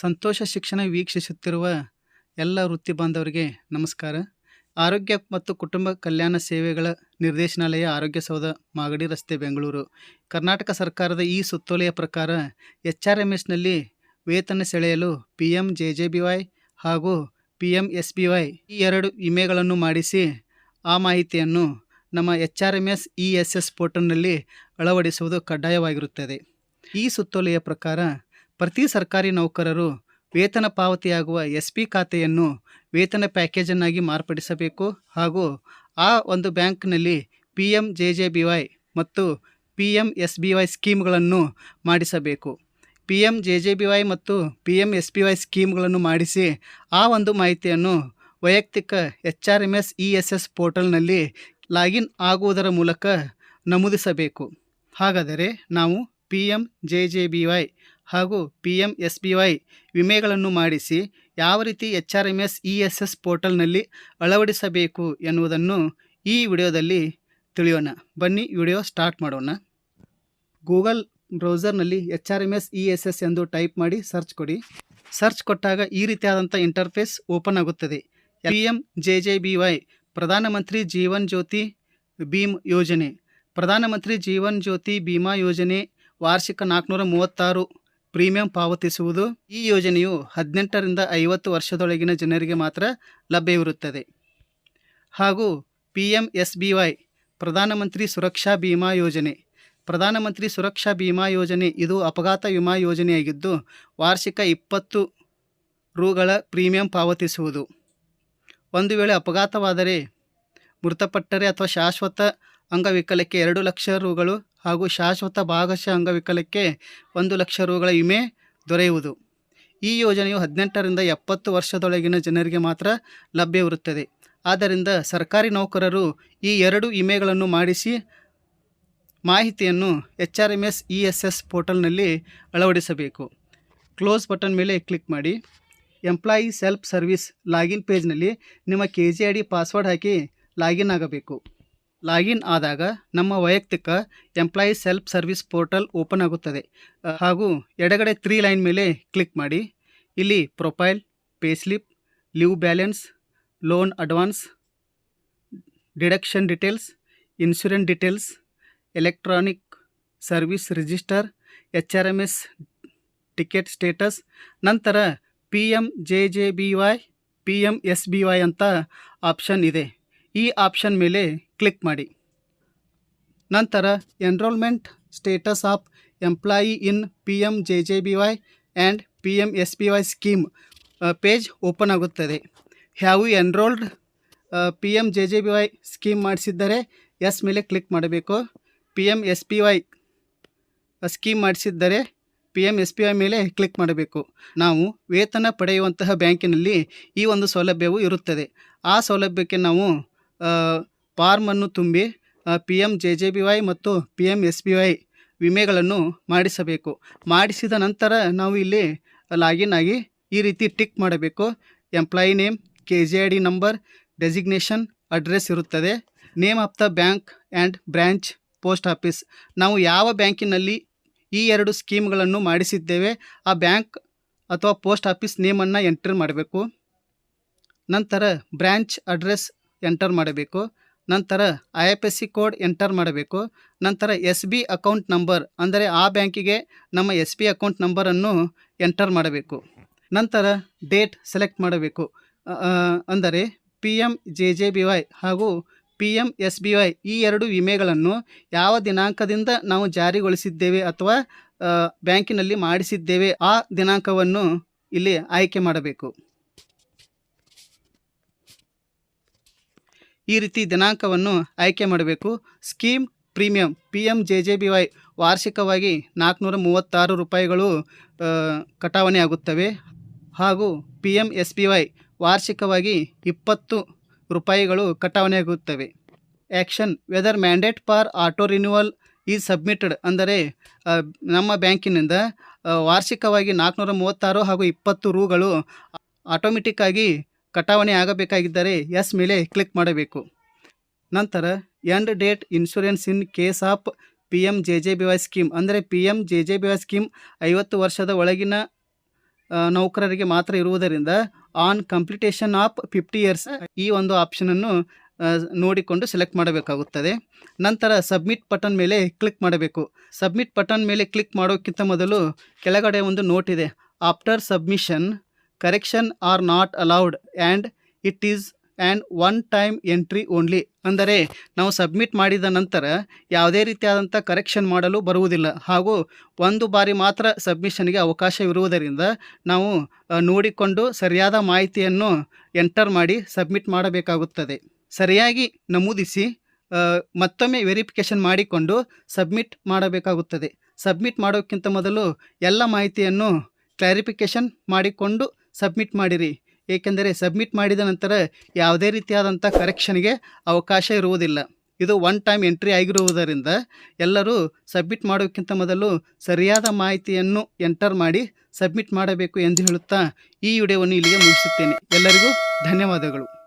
ಸಂತೋಷ ಶಿಕ್ಷಣ ವೀಕ್ಷಿಸುತ್ತಿರುವ ಎಲ್ಲ ವೃತ್ತಿ ಬಾಂಧವರಿಗೆ ನಮಸ್ಕಾರ. ಆರೋಗ್ಯ ಮತ್ತು ಕುಟುಂಬ ಕಲ್ಯಾಣ ಸೇವೆಗಳ ನಿರ್ದೇಶನಾಲಯ ಆರೋಗ್ಯ ಸೌಧ, ಮಾಗಡಿ ರಸ್ತೆ, ಬೆಂಗಳೂರು. ಕರ್ನಾಟಕ ಸರ್ಕಾರದ ಈ ಸುತ್ತೋಲೆಯ ಪ್ರಕಾರ ಎಚ್ ಆರ್ ಎಂ ಎಸ್ನಲ್ಲಿ ವೇತನ ಸೆಳೆಯಲು P M J J B Y ಹಾಗೂ P M S B Y ಈ ಎರಡು ವಿಮೆಗಳನ್ನು ಮಾಡಿಸಿ ಆ ಮಾಹಿತಿಯನ್ನು ನಮ್ಮ H R M S E S S ಪೋರ್ಟಲ್ನಲ್ಲಿ ಅಳವಡಿಸುವುದು ಕಡ್ಡಾಯವಾಗಿರುತ್ತದೆ. ಈ ಸುತ್ತೋಲೆಯ ಪ್ರಕಾರ ಪ್ರತಿ ಸರ್ಕಾರಿ ನೌಕರರು ವೇತನ ಪಾವತಿಯಾಗುವ ಎಸ್ ಪಿ ಖಾತೆಯನ್ನು ವೇತನ ಪ್ಯಾಕೇಜನ್ನಾಗಿ ಮಾರ್ಪಡಿಸಬೇಕು ಹಾಗೂ ಆ ಒಂದು ಬ್ಯಾಂಕ್ನಲ್ಲಿ P M J J B Y ಮತ್ತು P M S B Y ಸ್ಕೀಮ್ಗಳನ್ನು ಮಾಡಿಸಬೇಕು. P M J J B Y ಮತ್ತು P M S B Y ಸ್ಕೀಮ್ಗಳನ್ನು ಮಾಡಿಸಿ ಆ ಒಂದು ಮಾಹಿತಿಯನ್ನು ವೈಯಕ್ತಿಕ H R M S, E S S ಪೋರ್ಟಲ್ನಲ್ಲಿ ಲಾಗಿನ್ ಆಗುವುದರ ಮೂಲಕ ನಮೂದಿಸಬೇಕು. ಹಾಗಾದರೆ ನಾವು P M J J B Y ಹಾಗೂ P M S B Y ವಿಮೆಗಳನ್ನು ಮಾಡಿಸಿ ಯಾವ ರೀತಿ H R M S E S S ಪೋರ್ಟಲ್ನಲ್ಲಿ ಅಳವಡಿಸಬೇಕು ಎನ್ನುವುದನ್ನು ಈ ವಿಡಿಯೋದಲ್ಲಿ ತಿಳಿಯೋಣ. ಬನ್ನಿ, ವಿಡಿಯೋ ಸ್ಟಾರ್ಟ್ ಮಾಡೋಣ. Google ಬ್ರೌಸರ್ನಲ್ಲಿ H R M S E S S ಎಂದು ಟೈಪ್ ಮಾಡಿ ಸರ್ಚ್ ಕೊಡಿ. ಸರ್ಚ್ ಕೊಟ್ಟಾಗ ಈ ರೀತಿಯಾದಂಥ ಇಂಟರ್ಫೇಸ್ ಓಪನ್ ಆಗುತ್ತದೆ. P M J J B Y Pradhan Mantri Jeevan Jyoti Bhim ಯೋಜನೆ. ಪ್ರಧಾನಮಂತ್ರಿ ಜೀವನ್ ಜ್ಯೋತಿ ಬಿಮಾ ಯೋಜನೆ ವಾರ್ಷಿಕ ನಾಲ್ಕುನೂರ ಮೂವತ್ತಾರು ಪ್ರೀಮಿಯಂ ಪಾವತಿಸುವುದು ಈ ಯೋಜನೆಯು ಹದಿನೆಂಟರಿಂದ ಐವತ್ತು ವರ್ಷದೊಳಗಿನ ಜನರಿಗೆ ಮಾತ್ರ ಲಭ್ಯವಿರುತ್ತದೆ. ಹಾಗೂ P M S B Y Pradhan Mantri Suraksha Bima ಯೋಜನೆ. ಪ್ರಧಾನಮಂತ್ರಿ ಸುರಕ್ಷಾ ಬಿಮಾ ಯೋಜನೆ ಇದು ಅಪಘಾತ ವಿಮಾ ಯೋಜನೆಯಾಗಿದ್ದು, ವಾರ್ಷಿಕ ಇಪ್ಪತ್ತು ರುಗಳ ಪ್ರೀಮಿಯಂ ಪಾವತಿಸುವುದು. ಒಂದು ವೇಳೆ ಅಪಘಾತವಾದರೆ ಮೃತಪಟ್ಟರೆ ಅಥವಾ ಶಾಶ್ವತ ಅಂಗವಿಕಲಕ್ಕೆ ಎರಡು ಲಕ್ಷ ರುಗಳು ಹಾಗೂ ಶಾಶ್ವತ ಭಾಗಶಃ ಅಂಗವಿಕಲಕ್ಕೆ ಒಂದು ಲಕ್ಷ ರುಗಳ ವಿಮೆ ದೊರೆಯುವುದು. ಈ ಯೋಜನೆಯು ಹದಿನೆಂಟರಿಂದ ಎಪ್ಪತ್ತು ವರ್ಷದೊಳಗಿನ ಜನರಿಗೆ ಮಾತ್ರ ಲಭ್ಯವಿರುತ್ತದೆ. ಆದ್ದರಿಂದ ಸರ್ಕಾರಿ ನೌಕರರು ಈ ಎರಡು ವಿಮೆಗಳನ್ನು ಮಾಡಿಸಿ ಮಾಹಿತಿಯನ್ನು H R M S E S S ಪೋರ್ಟಲ್ನಲ್ಲಿ ಅಳವಡಿಸಬೇಕು. ಕ್ಲೋಸ್ ಬಟನ್ ಮೇಲೆ ಕ್ಲಿಕ್ ಮಾಡಿ ಎಂಪ್ಲಾಯಿ ಸೆಲ್ಫ್ ಸರ್ವಿಸ್ ಲಾಗಿನ್ ಪೇಜ್ನಲ್ಲಿ ನಿಮ್ಮ K G I D password hockey login ಆಗಬೇಕು. ಲಾಗಿನ್ ಆದಾಗ ನಮ್ಮ ವೈಯಕ್ತಿಕ employee self service portal open ಆಗುತ್ತದೆ. ಹಾಗೂ ಎಡಗಡೆ ತ್ರೀ ಲೈನ್ ಮೇಲೆ ಕ್ಲಿಕ್ ಮಾಡಿ. ಇಲ್ಲಿ profile pay slip leave balance, loan advance, deduction details, insurance details, electronic service register H R M S ticket status, ನಂತರ P M J J B Y, P M S B Y ಅಂತ option ಇದೆ. ಈ option ಮೇಲೆ click ಮಾಡಿ. ನಂತರ enrolment status of employee in P M J J B Y and P M S B Y scheme page open ಆಗುತ್ತದೆ. Have enrolled P M J J B Y scheme ಮಾಡಿಸಿದ್ದರೆ yes ಮೇಲೆ click ಮಾಡಬೇಕು. P M S P Y scheme ಮಾಡಿಸಿದ್ದರೆ P M S P Y ಮೇಲೆ click ಮಾಡಬೇಕು. ನಾವು ವೇತನ ಪಡೆಯುವಂತಹ ಬ್ಯಾಂಕಿನಲ್ಲಿ ಈ ಒಂದು ಸೌಲಭ್ಯವು ಇರುತ್ತದೆ. ಆ ಸೌಲಭ್ಯಕ್ಕೆ ನಾವು ಫಾರ್ಮನ್ನು ತುಂಬಿ P M J J B Y ಮತ್ತು P M S B Y ವಿಮೆಗಳನ್ನು ಮಾಡಿಸಬೇಕು. ಮಾಡಿಸಿದ ನಂತರ ನಾವು ಇಲ್ಲಿ ಲಾಗಿನ್ ಆಗಿ ಈ ರೀತಿ ಟಿಕ್ ಮಾಡಬೇಕು. Employee name K G I D number, designation, address ಇರುತ್ತದೆ. Name of the bank and branch, post office. ನಾವು ಯಾವ ಬ್ಯಾಂಕಿನಲ್ಲಿ ಈ ಎರಡು ಸ್ಕೀಮ್ಗಳನ್ನು ಮಾಡಿಸಿದ್ದೇವೆ, ಆ ಬ್ಯಾಂಕ್ ಅಥವಾ ಪೋಸ್ಟ್ ಆಫೀಸ್ ನೇಮನ್ನು ಎಂಟ್ರಿ ಮಾಡಬೇಕು. ನಂತರ ಬ್ರ್ಯಾಂಚ್, ಅಡ್ರೆಸ್ ಎಂಟರ್ ಮಾಡಬೇಕು. ನಂತರ I F S C code enter ಮಾಡಬೇಕು. ನಂತರ ಎಸ್ ಬಿ ಅಕೌಂಟ್ ನಂಬರ್ ಅಂದರೆ ಆ ಬ್ಯಾಂಕಿಗೆ ನಮ್ಮ ಎಸ್ ಬಿ ಅಕೌಂಟ್ ನಂಬರನ್ನು ಎಂಟರ್ ಮಾಡಬೇಕು. ನಂತರ ಡೇಟ್ ಸೆಲೆಕ್ಟ್ ಮಾಡಬೇಕು. ಅಂದರೆ P M J J B Y ಹಾಗೂ P M S B Y ಈ ಎರಡು ವಿಮೆಗಳನ್ನು ಯಾವ ದಿನಾಂಕದಿಂದ ನಾವು ಜಾರಿಗೊಳಿಸಿದ್ದೇವೆ ಅಥವಾ ಬ್ಯಾಂಕಿನಲ್ಲಿ ಮಾಡಿಸಿದ್ದೇವೆ ಆ ದಿನಾಂಕವನ್ನು ಇಲ್ಲಿ ಆಯ್ಕೆ ಮಾಡಬೇಕು. ಈ ರೀತಿ ದಿನಾಂಕವನ್ನು ಆಯ್ಕೆ ಮಾಡಬೇಕು. Scheme premium P M J J B Y ವಾರ್ಷಿಕವಾಗಿ ನಾಲ್ಕುನೂರ ಮೂವತ್ತಾರು ರೂಪಾಯಿಗಳು ಕಟಾವಣೆ ಆಗುತ್ತವೆ. ಹಾಗೂ P M S B Y ವಾರ್ಷಿಕವಾಗಿ ಇಪ್ಪತ್ತು ರೂಪಾಯಿಗಳು ಕಟಾವಣೆ ಆಗುತ್ತವೆ. Action, whether mandate for auto renewal is submitted ಅಂದರೆ ನಮ್ಮ ಬ್ಯಾಂಕಿನಿಂದ ವಾರ್ಷಿಕವಾಗಿ ನಾಲ್ಕುನೂರ ಮೂವತ್ತಾರು ಹಾಗೂ ಇಪ್ಪತ್ತು ರೂಗಳು ಆಟೋಮೆಟಿಕ್ ಆಗಿ ಕಟಾವಣೆ ಆಗಬೇಕಾಗಿದ್ದರೆ ಎಸ್ ಮೇಲೆ ಕ್ಲಿಕ್ ಮಾಡಬೇಕು. ನಂತರ end date insurance in case of P M J J B Y scheme, ಅಂದರೆ P M J J B Y scheme ಐವತ್ತು ವರ್ಷದ ಒಳಗಿನ ನೌಕರರಿಗೆ ಮಾತ್ರ ಇರುವುದರಿಂದ on completion of fifty years ಈ ಒಂದು ಆಪ್ಷನನ್ನು ನೋಡಿಕೊಂಡು ಸೆಲೆಕ್ಟ್ ಮಾಡಬೇಕಾಗುತ್ತದೆ. ನಂತರ ಸಬ್ಮಿಟ್ ಬಟನ್ ಮೇಲೆ ಕ್ಲಿಕ್ ಮಾಡಬೇಕು. ಸಬ್ಮಿಟ್ ಬಟನ್ ಮೇಲೆ ಕ್ಲಿಕ್ ಮಾಡೋಕ್ಕಿಂತ ಮೊದಲು ಕೆಳಗಡೆ ಒಂದು ನೋಟ್ ಇದೆ. After submission correction are not allowed and it is and one time entry only. ಅಂದರೆ ನಾವು ಸಬ್ಮಿಟ್ ಮಾಡಿದ ನಂತರ ಯಾವುದೇ ರೀತಿಯಾದಂಥ ಕರೆಕ್ಷನ್ ಮಾಡಲು ಬರುವುದಿಲ್ಲ. ಹಾಗೂ ಒಂದು ಬಾರಿ ಮಾತ್ರ ಸಬ್ಮಿಷನ್ಗೆ ಅವಕಾಶವಿರುವುದರಿಂದ ನಾವು ನೋಡಿಕೊಂಡು ಸರಿಯಾದ ಮಾಹಿತಿಯನ್ನು ಎಂಟರ್ ಮಾಡಿ ಸಬ್ಮಿಟ್ ಮಾಡಬೇಕಾಗುತ್ತದೆ. ಸರಿಯಾಗಿ ನಮೂದಿಸಿ ಮತ್ತೊಮ್ಮೆ ವೆರಿಫಿಕೇಷನ್ ಮಾಡಿಕೊಂಡು ಸಬ್ಮಿಟ್ ಮಾಡಬೇಕಾಗುತ್ತದೆ. ಸಬ್ಮಿಟ್ ಮಾಡೋಕ್ಕಿಂತ ಮೊದಲು ಎಲ್ಲ ಮಾಹಿತಿಯನ್ನು ಕ್ಲಾರಿಫಿಕೇಷನ್ ಮಾಡಿಕೊಂಡು ಸಬ್ಮಿಟ್ ಮಾಡಿರಿ. ಏಕೆಂದರೆ ಸಬ್ಮಿಟ್ ಮಾಡಿದ ನಂತರ ಯಾವುದೇ ರೀತಿಯಾದಂಥ ಕರೆಕ್ಷನ್ಗೆ ಅವಕಾಶ ಇರುವುದಿಲ್ಲ. ಇದು ಒನ್ ಟೈಮ್ ಎಂಟ್ರಿ ಆಗಿರುವುದರಿಂದ ಎಲ್ಲರೂ ಸಬ್ಮಿಟ್ ಮಾಡೋಕ್ಕಿಂತ ಮೊದಲು ಸರಿಯಾದ ಮಾಹಿತಿಯನ್ನು ಎಂಟರ್ ಮಾಡಿ ಸಬ್ಮಿಟ್ ಮಾಡಬೇಕು ಎಂದು ಹೇಳುತ್ತಾ ಈ ವಿಡಿಯೋವನ್ನು ಇಲ್ಲಿಗೆ ಮುಗಿಸುತ್ತೇನೆ. ಎಲ್ಲರಿಗೂ ಧನ್ಯವಾದಗಳು.